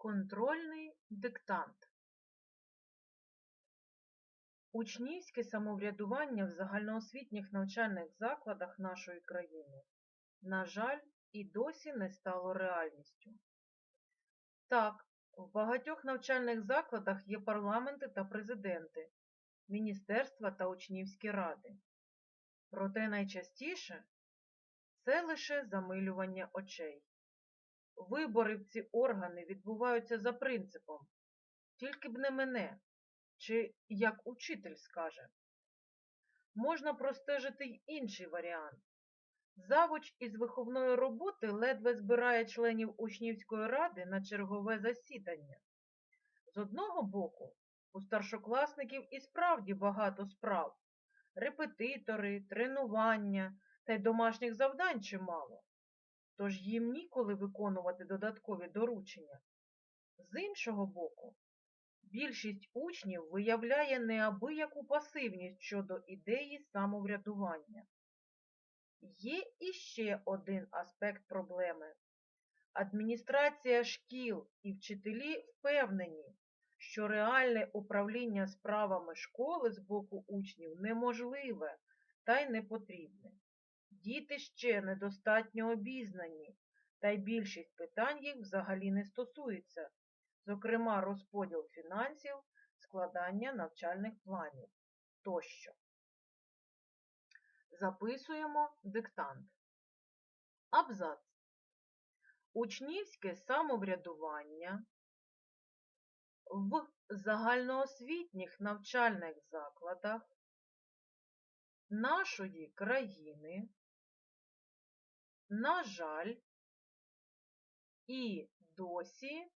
Контрольний диктант. Учнівське самоврядування в загальноосвітніх навчальних закладах нашої країни, на жаль, і досі не стало реальністю. Так, в багатьох навчальних закладах є парламенти та президенти, міністерства та учнівські ради. Проте найчастіше це лише замилювання очей. Вибори в ці органи відбуваються за принципом «тільки б не мене» чи як учитель скаже. Можна простежити й інший варіант. Завуч із виховної роботи ледве збирає членів учнівської ради на чергове засідання. З одного боку, у старшокласників і справді багато справ репетитори, тренування та й домашніх завдань чимало тож їм ніколи виконувати додаткові доручення. З іншого боку, більшість учнів виявляє неабияку пасивність щодо ідеї самоврядування. Є іще один аспект проблеми. Адміністрація шкіл і вчителі впевнені, що реальне управління справами школи з боку учнів неможливе та й не потрібне. Діти ще недостатньо обізнані, та й більшість питань їх взагалі не стосується, зокрема розподіл фінансів, складання навчальних планів тощо. Записуємо диктант. Абзац. Учнівське самоврядування в загальноосвітніх навчальних закладах нашої країни на жаль, і досі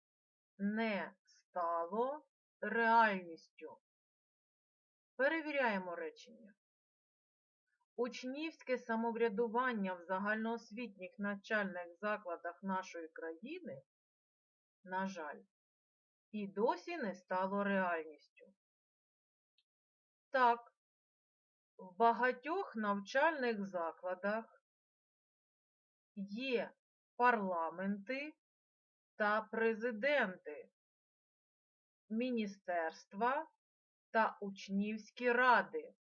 не стало реальністю. Перевіряємо речення. Учнівське самоврядування в загальноосвітніх навчальних закладах нашої країни, на жаль, і досі не стало реальністю. Так, в багатьох навчальних закладах є парламенти та президенти, міністерства та учнівські ради.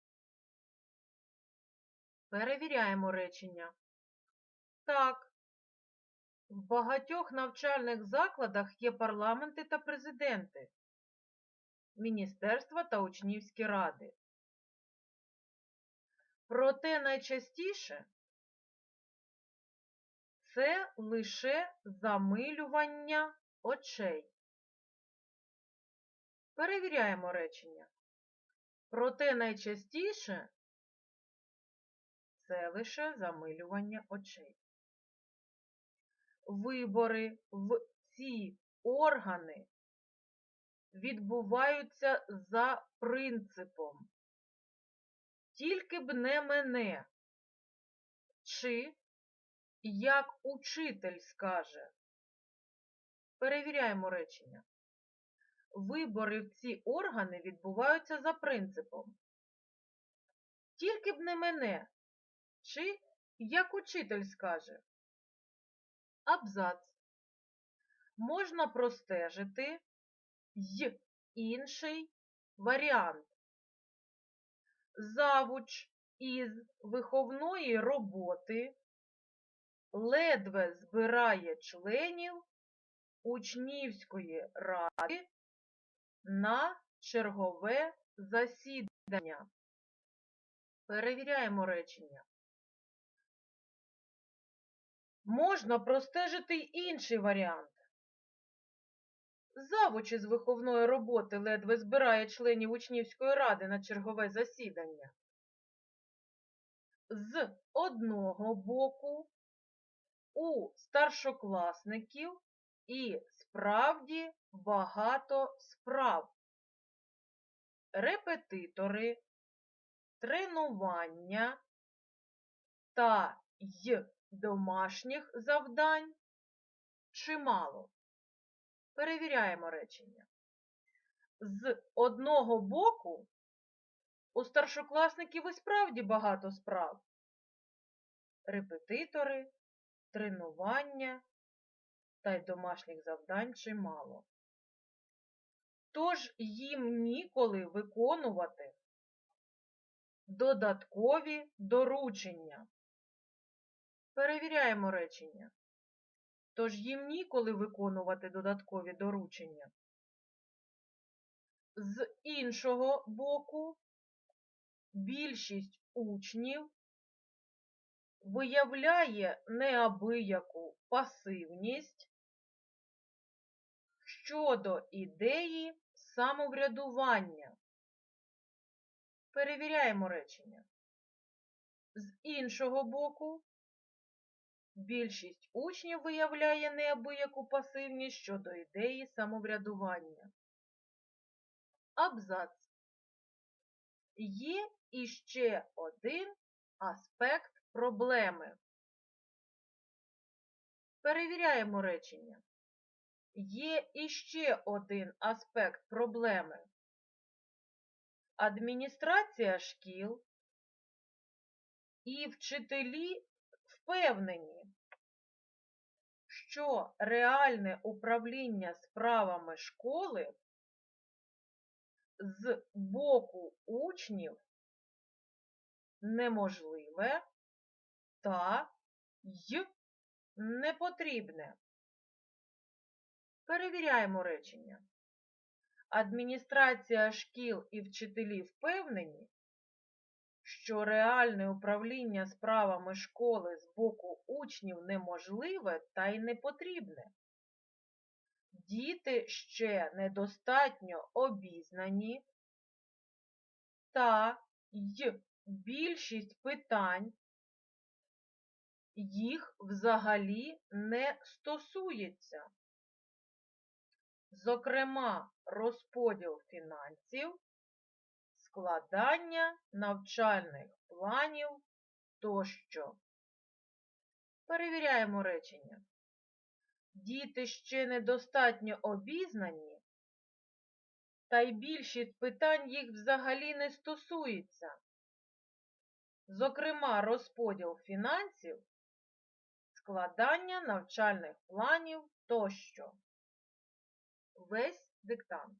Перевіряємо речення. Так, в багатьох навчальних закладах є парламенти та президенти, міністерства та учнівські ради. Проте найчастіше це лише замилювання очей. Перевіряємо речення. Проте найчастіше це лише замилювання очей. Вибори в ці органи відбуваються за принципом. Тільки б не мене. Чи як учитель скаже. Перевіряємо речення. Вибори в ці органи відбуваються за принципом. Тільки б не мене, чи як учитель скаже. Абзац. Можна простежити й інший варіант. Завуч із виховної роботи ледве збирає членів учнівської ради на чергове засідання. Перевіряємо речення. Можна простежити й інший варіант. Завуч з виховної роботи ледве збирає членів учнівської ради на чергове засідання. З одного боку у старшокласників і справді багато справ. Репетитори, тренування та й домашніх завдань чимало. Перевіряємо речення. З одного боку у старшокласників і справді багато справ. Репетитори, тренування та й домашніх завдань чимало. Тож їм ніколи виконувати додаткові доручення. Перевіряємо речення. Тож їм ніколи виконувати додаткові доручення. З іншого боку, більшість учнів виявляє неабияку пасивність щодо ідеї самоврядування. Перевіряємо речення. З іншого боку, більшість учнів виявляє неабияку пасивність щодо ідеї самоврядування. Абзац. Є іще один аспект проблеми. Перевіряємо речення. Є іще один аспект проблеми. Адміністрація шкіл і вчителі впевнені, що реальне управління справами школи з боку учнів неможливе та й непотрібне. Перевіряємо речення. Адміністрація шкіл і вчителі впевнені, що реальне управління справами школи з боку учнів неможливе та й не потрібне. Діти ще недостатньо обізнані та й більшість питань їх взагалі не стосується. Зокрема, розподіл фінансів, складання навчальних планів тощо. Перевіряємо речення. Діти ще недостатньо обізнані, та й більшість питань їх взагалі не стосується. Зокрема, розподіл фінансів, складання навчальних планів тощо. Весь диктант.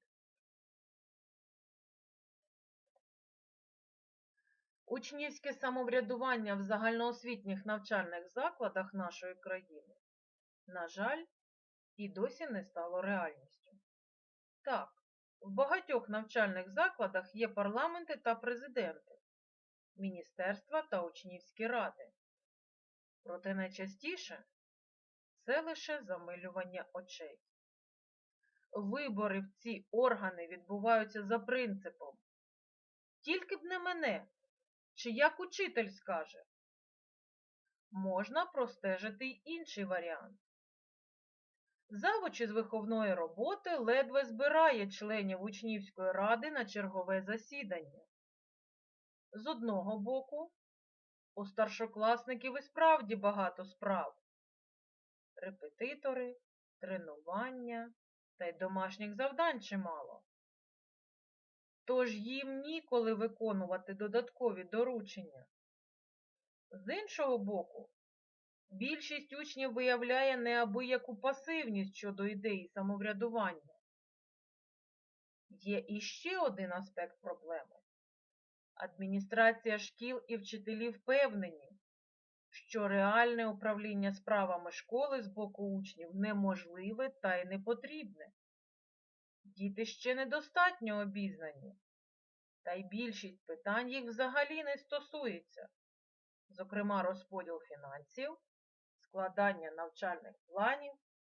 Учнівське самоврядування в загальноосвітніх навчальних закладах нашої країни, на жаль, і досі не стало реальністю. Так, в багатьох навчальних закладах є парламенти та президенти, міністерства та учнівські ради. Проте найчастіше це лише замилювання очей. Вибори в ці органи відбуваються за принципом тільки б не мене, чи як учитель скаже. Можна простежити й інший варіант. Завуч із виховної роботи ледве збирає членів учнівської ради на чергове засідання. З одного боку, у старшокласників і справді багато справ. Репетитори, тренування та й домашніх завдань чимало. Тож їм ніколи виконувати додаткові доручення. З іншого боку, більшість учнів виявляє неабияку пасивність щодо ідеї самоврядування. Є іще один аспект проблеми. Адміністрація шкіл і вчителі впевнені, що реальне управління справами школи з боку учнів неможливе та й не потрібне. Діти ще недостатньо обізнані, та й більшість питань їх взагалі не стосується, зокрема розподіл фінансів, складання навчальних планів